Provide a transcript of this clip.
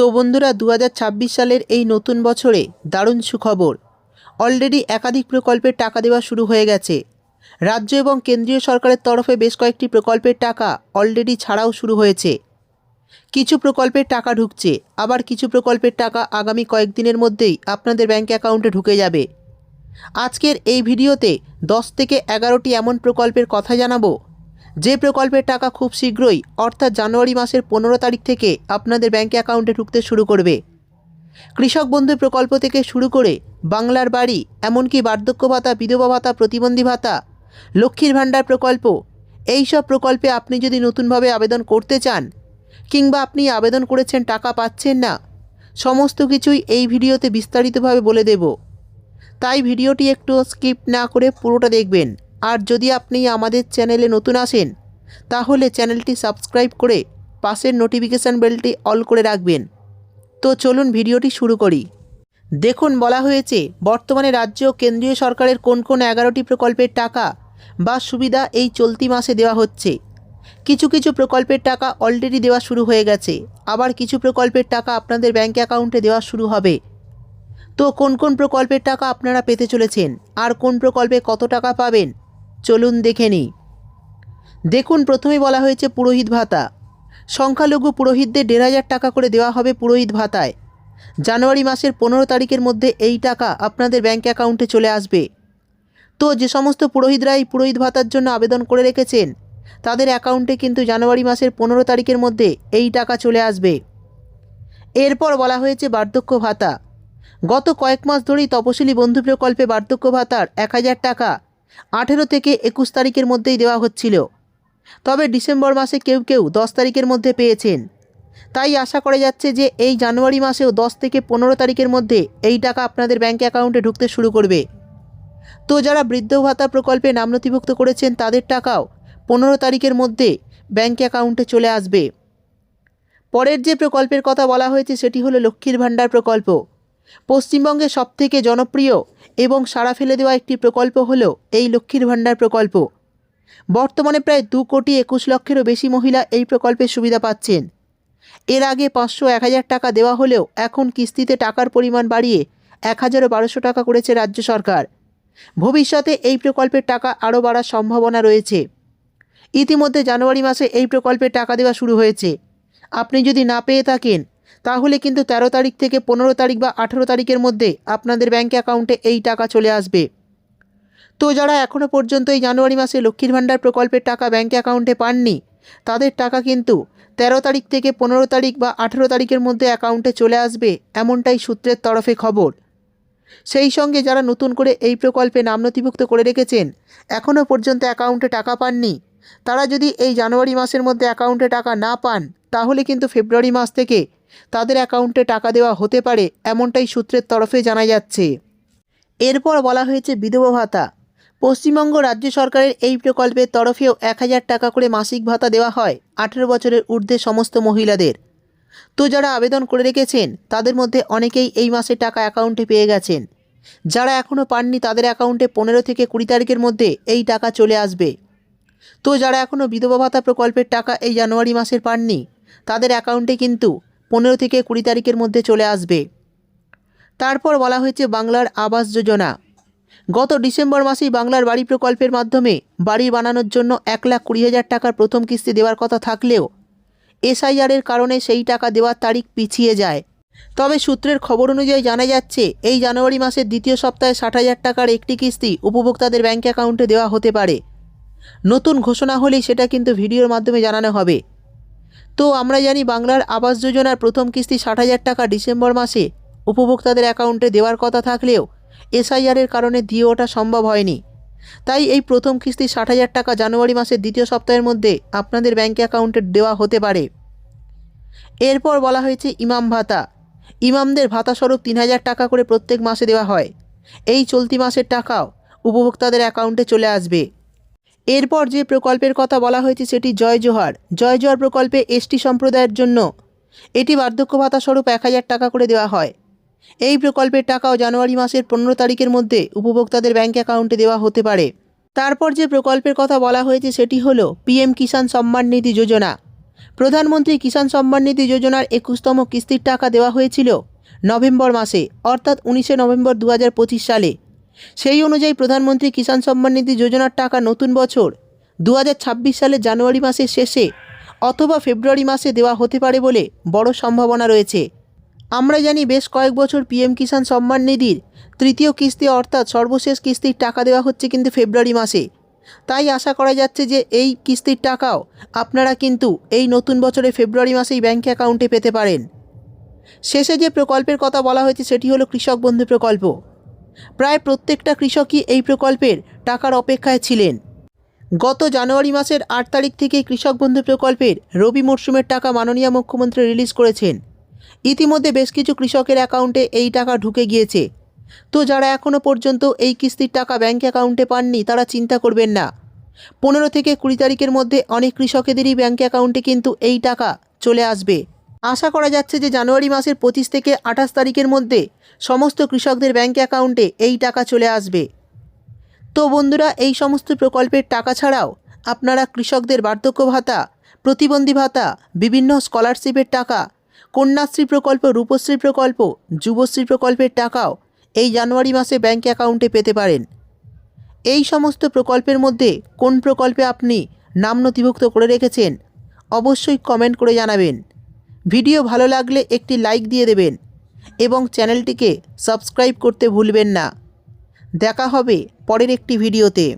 তো বন্ধুরা দু হাজার ছাব্বিশ সালের এই নতুন বছরে দারুণ সুখবর। অলরেডি একাধিক প্রকল্পের টাকা দেওয়া শুরু হয়ে গেছে। রাজ্য এবং কেন্দ্রীয় সরকারের তরফে বেশ কয়েকটি প্রকল্পের টাকা অলরেডি ছাড়াও শুরু হয়েছে। কিছু প্রকল্পের টাকা ঢুকছে, আবার কিছু প্রকল্পের টাকা আগামী কয়েকদিনের মধ্যেই আপনাদের ব্যাঙ্ক অ্যাকাউন্টে ঢুকে যাবে। আজকের এই ভিডিওতে দশ থেকে এগারোটি এমন প্রকল্পের কথা জানাব যে প্রকল্পের টাকা খুব শীঘ্রই, অর্থাৎ জানুয়ারি মাসের পনেরো তারিখ থেকে আপনাদের ব্যাঙ্ক অ্যাকাউন্টে ঢুকতে শুরু করবে। কৃষক বন্ধু প্রকল্প থেকে শুরু করে বাংলার বাড়ি, এমনকি বার্ধক্য ভাতা, বিধবা ভাতা, প্রতিবন্ধী ভাতা, লক্ষ্মীর ভাণ্ডার প্রকল্প এই সব প্রকল্পে আপনি যদি নতুনভাবে আবেদন করতে চান, কিংবা আপনি আবেদন করেছেন, টাকা পাচ্ছেন না, সমস্ত কিছুই এই ভিডিওতে বিস্তারিতভাবে বলে দেব। তাই ভিডিওটি একটু স্কিপ না করে পুরোটা দেখবেন। আর যদি আপনি আমাদের চ্যানেলে নতুন আসেন, তাহলে চ্যানেলটি সাবস্ক্রাইব করে পাশের নোটিফিকেশান বেলটি অল করে রাখবেন। তো চলুন ভিডিওটি শুরু করি। দেখুন, বলা হয়েছে, বর্তমানে রাজ্য ও কেন্দ্রীয় সরকারের কোন কোন এগারোটি প্রকল্পের টাকা বা সুবিধা এই চলতি মাসে দেওয়া হচ্ছে। কিছু কিছু প্রকল্পের টাকা অলরেডি দেওয়া শুরু হয়ে গেছে। আবার কিছু প্রকল্পের টাকা আপনাদের ব্যাঙ্ক অ্যাকাউন্টে দেওয়া শুরু হবে। তো কোন কোন প্রকল্পের টাকা আপনারা পেতে চলেছেন? আর কোন প্রকল্পে কত টাকা পাবেন? চলুন দেখে নিই। দেখুন, প্রথমে বলা হয়েছে পুরোহিত ভাতা। সংখ্যালঘু পুরোহিতদের দেড় হাজার টাকা করে দেওয়া হবে পুরোহিত ভাতায়। জানুয়ারি মাসের পনেরো তারিখের মধ্যে এই টাকা আপনাদের ব্যাঙ্ক অ্যাকাউন্টে চলে আসবে। তো, যে সমস্ত পুরোহিতরা এই পুরোহিত ভাতার জন্য আবেদন করে রেখেছেন, তাদের অ্যাকাউন্টে কিন্তু জানুয়ারি মাসের পনেরো তারিখের মধ্যে এই টাকা চলে আসবে। এরপর বলা হয়েছে বার্ধক্য ভাতা। গত কয়েক মাস ধরেই তপশিলি বন্ধু প্রকল্পে বার্ধক্য ভাতার এক হাজার টাকা আঠেরো থেকে একুশ তারিখের মধ্যেই দেওয়া হচ্ছিল। তবে ডিসেম্বর মাসে কেউ কেউ দশ তারিখের মধ্যে পেয়েছেন। তাই আশা করা যাচ্ছে যে এই জানুয়ারি মাসেও দশ থেকে পনেরো তারিখের মধ্যে এই টাকা আপনাদের ব্যাঙ্ক অ্যাকাউন্টে ঢুকতে শুরু করবে। তো যারা বৃদ্ধ ভাতা প্রকল্পে নাম নথিভুক্ত করেছেন, তাদের টাকাও পনেরো তারিখের মধ্যে ব্যাঙ্ক অ্যাকাউন্টে চলে আসবে। পরের যে প্রকল্পের কথা বলা হয়েছে, সেটি হলো লক্ষ্মীর ভাণ্ডার প্রকল্প। পশ্চিমবঙ্গে সবথেকে জনপ্রিয় এবং সাড়া ফেলে দেওয়া একটি প্রকল্প হলো এই লক্ষ্মীর ভাণ্ডার প্রকল্প। বর্তমানে প্রায় দু কোটি একুশ লক্ষেরও বেশি মহিলা এই প্রকল্পের সুবিধা পাচ্ছেন। এর আগে পাঁচশো এক হাজার টাকা দেওয়া হলেও এখন কিস্তিতে টাকার পরিমাণ বাড়িয়ে এক হাজারও বারোশো টাকা করেছে রাজ্য সরকার। ভবিষ্যতে এই প্রকল্পের টাকা আরও বাড়ার সম্ভাবনা রয়েছে। ইতিমধ্যে জানুয়ারি মাসে এই প্রকল্পের টাকা দেওয়া শুরু হয়েছে। আপনি যদি না পেয়ে থাকেন তাহলে কিন্তু তেরো তারিখ থেকে পনেরো তারিখ বা আঠেরো তারিখের মধ্যে আপনাদের ব্যাঙ্ক অ্যাকাউন্টে এই টাকা চলে আসবে। তো যারা এখনও পর্যন্ত এই জানুয়ারি মাসে লক্ষ্মীর ভাণ্ডার প্রকল্পের টাকা ব্যাঙ্ক অ্যাকাউন্টে পাননি, তাদের টাকা কিন্তু তেরো তারিখ থেকে পনেরো তারিখ বা আঠেরো তারিখের মধ্যে অ্যাকাউন্টে চলে আসবে এমনটাই সূত্রের তরফে খবর। সেই সঙ্গে যারা নতুন করে এই প্রকল্পে নাম নথিভুক্ত করে রেখেছেন এখনও পর্যন্ত অ্যাকাউন্টে টাকা পাননি, তারা যদি এই জানুয়ারি মাসের মধ্যে অ্যাকাউন্টে টাকা না পান, তাহলে কিন্তু ফেব্রুয়ারি মাস থেকে তাদের অ্যাকাউন্টে টাকা দেওয়া হতে পারে এমনটাই সূত্রের তরফে জানা যাচ্ছে। এরপর বলা হয়েছে, বিধবা ভাতা। পশ্চিমবঙ্গ রাজ্য সরকারের এই প্রকল্পের তরফেও এক হাজার টাকা করে মাসিক ভাতা দেওয়া হয় আঠেরো বছরের ঊর্ধ্বে সমস্ত মহিলাদের। তো যারা আবেদন করে রেখেছেন, তাদের মধ্যে অনেকেই এই মাসে টাকা অ্যাকাউন্টে পেয়ে গেছেন। যারা এখনও পাননি, তাদের অ্যাকাউন্টে পনেরো থেকে কুড়ি তারিখের মধ্যে এই টাকা চলে আসবে। তো যারা এখনও বিধবা ভাতা প্রকল্পের টাকা এই জানুয়ারি মাসের পাননি, তাদের অ্যাকাউন্টে কিন্তু পনেরো থেকে কুড়ি তারিখের মধ্যে চলে আসবে। তারপর বলা হয়েছে বাংলার আবাস যোজনা। গত ডিসেম্বর মাসেই বাংলার বাড়ি প্রকল্পের মাধ্যমে বাড়ি বানানোর জন্য এক লাখ কুড়ি হাজার টাকার প্রথম কিস্তি দেওয়ার কথা থাকলেও এসআইআরের কারণে সেই টাকা দেওয়ার তারিখ পিছিয়ে যায়। তবে সূত্রের খবর অনুযায়ী জানা যাচ্ছে, এই জানুয়ারি মাসের দ্বিতীয় সপ্তাহে ষাট হাজার টাকার একটি কিস্তি উপভোক্তাদের ব্যাঙ্ক অ্যাকাউন্টে দেওয়া হতে পারে। নতুন ঘোষণা হলেই সেটা কিন্তু ভিডিওর মাধ্যমে জানানো হবে। তো আমরা জানি বাংলার আবাস যোজনার প্রথম কিস্তি ষাট হাজার টাকা ডিসেম্বর মাসে। উপভোক্তাদের অ্যাকাউন্টে দেওয়ার কথা থাকলেও এসআইআরের কারণে দিয়ে ওঠা সম্ভব হয়নি। তাই এই প্রথম কিস্তি ষাট হাজার টাকা জানুয়ারি মাসের দ্বিতীয় সপ্তাহের মধ্যে আপনাদের ব্যাঙ্ক অ্যাকাউন্টে দেওয়া হতে পারে। এরপর বলা হয়েছে ইমাম ভাতা। ইমামদের ভাতা স্বরূপ তিন হাজার টাকা করে প্রত্যেক মাসে দেওয়া হয়। এই চলতি মাসের টাকাও উপভোক্তাদের অ্যাকাউন্টে চলে আসবে। এরপর যে প্রকল্পের কথা বলা হয়েছে সেটি জয় জোহার। জয় প্রকল্পে এসটি সম্প্রদায়ের জন্য এটি বার্ধক্য ভাতা স্বরূপ এক হাজার টাকা করে দেওয়া হয়। এই প্রকল্পের টাকাও জানুয়ারি মাসের পনেরো তারিখের মধ্যে উপভোক্তাদের ব্যাঙ্ক অ্যাকাউন্টে দেওয়া হতে পারে। তারপর যে প্রকল্পের কথা বলা হয়েছে সেটি হলো পিএম কিষাণ সম্মান নিধি যোজনা। প্রধানমন্ত্রী কিষাণ সম্মান নিধি যোজনার একুশতম কিস্তির টাকা দেওয়া হয়েছিল নভেম্বর মাসে, অর্থাৎ উনিশে নভেম্বর দু হাজার পঁচিশ সালে। সেই অনুযায়ী প্রধানমন্ত্রী কিষাণ সম্মান নিধি যোজনার টাকা নতুন বছর দু হাজার ছাব্বিশ সালের জানুয়ারি মাসের শেষে অথবা ফেব্রুয়ারি মাসে দেওয়া হতে পারে বলে বড় সম্ভাবনা রয়েছে। আমরা জানি বেশ কয়েক বছর পিএম কিষাণ সম্মান নিধির তৃতীয় কিস্তি অর্থাৎ সর্বশেষ কিস্তির টাকা দেওয়া হচ্ছে কিন্তু ফেব্রুয়ারি মাসে। তাই আশা করা যাচ্ছে যে এই কিস্তির টাকাও আপনারা কিন্তু এই নতুন বছরে ফেব্রুয়ারি মাসেই ব্যাঙ্ক অ্যাকাউন্টে পেতে পারেন। শেষে যে প্রকল্পের কথা বলা হয়েছে সেটি হলো কৃষক বন্ধু প্রকল্প। প্রায় প্রত্যেকটা কৃষকই এই প্রকল্পের টাকার অপেক্ষায় ছিলেন। গত জানুয়ারি মাসের আট তারিখ থেকে কৃষক বন্ধু প্রকল্পের রবি মরশুমের টাকা মাননীয় মুখ্যমন্ত্রী রিলিজ করেছেন। ইতিমধ্যে বেশ কিছু কৃষকের অ্যাকাউন্টে এই টাকা ঢুকে গিয়েছে। তো যারা এখনও পর্যন্ত এই কিস্তির টাকা ব্যাঙ্ক অ্যাকাউন্টে পাননি, তারা চিন্তা করবেন না। পনেরো থেকে কুড়ি তারিখের মধ্যে অনেক কৃষকেদেরই ব্যাঙ্ক অ্যাকাউন্টে কিন্তু এই টাকা চলে আসবে। আশা করা যাচ্ছে যে জানুয়ারি মাসের পঁচিশ থেকে আঠাশ তারিখের মধ্যে সমস্ত কৃষকদের ব্যাঙ্ক অ্যাকাউন্টে এই টাকা চলে আসবে। তো বন্ধুরা, এই সমস্ত প্রকল্পের টাকা ছাড়াও আপনারা কৃষকদের বার্ধক্য ভাতা, প্রতিবন্ধী ভাতা, বিভিন্ন স্কলারশিপের টাকা, কন্যাশ্রী প্রকল্প, রূপশ্রী প্রকল্প, যুবশ্রী প্রকল্পের টাকাও এই জানুয়ারি মাসে ব্যাঙ্ক অ্যাকাউন্টে পেতে পারেন। এই সমস্ত প্রকল্পের মধ্যে কোন প্রকল্পে আপনি নাম নথিভুক্ত করে রেখেছেন, অবশ্যই কমেন্ট করে জানাবেন। ভিডিও ভালো লাগলে একটি লাইক দিয়ে দেবেন এবং চ্যানেলটিকে সাবস্ক্রাইব করতে ভুলবেন না। দেখা হবে পরের একটি ভিডিওতে।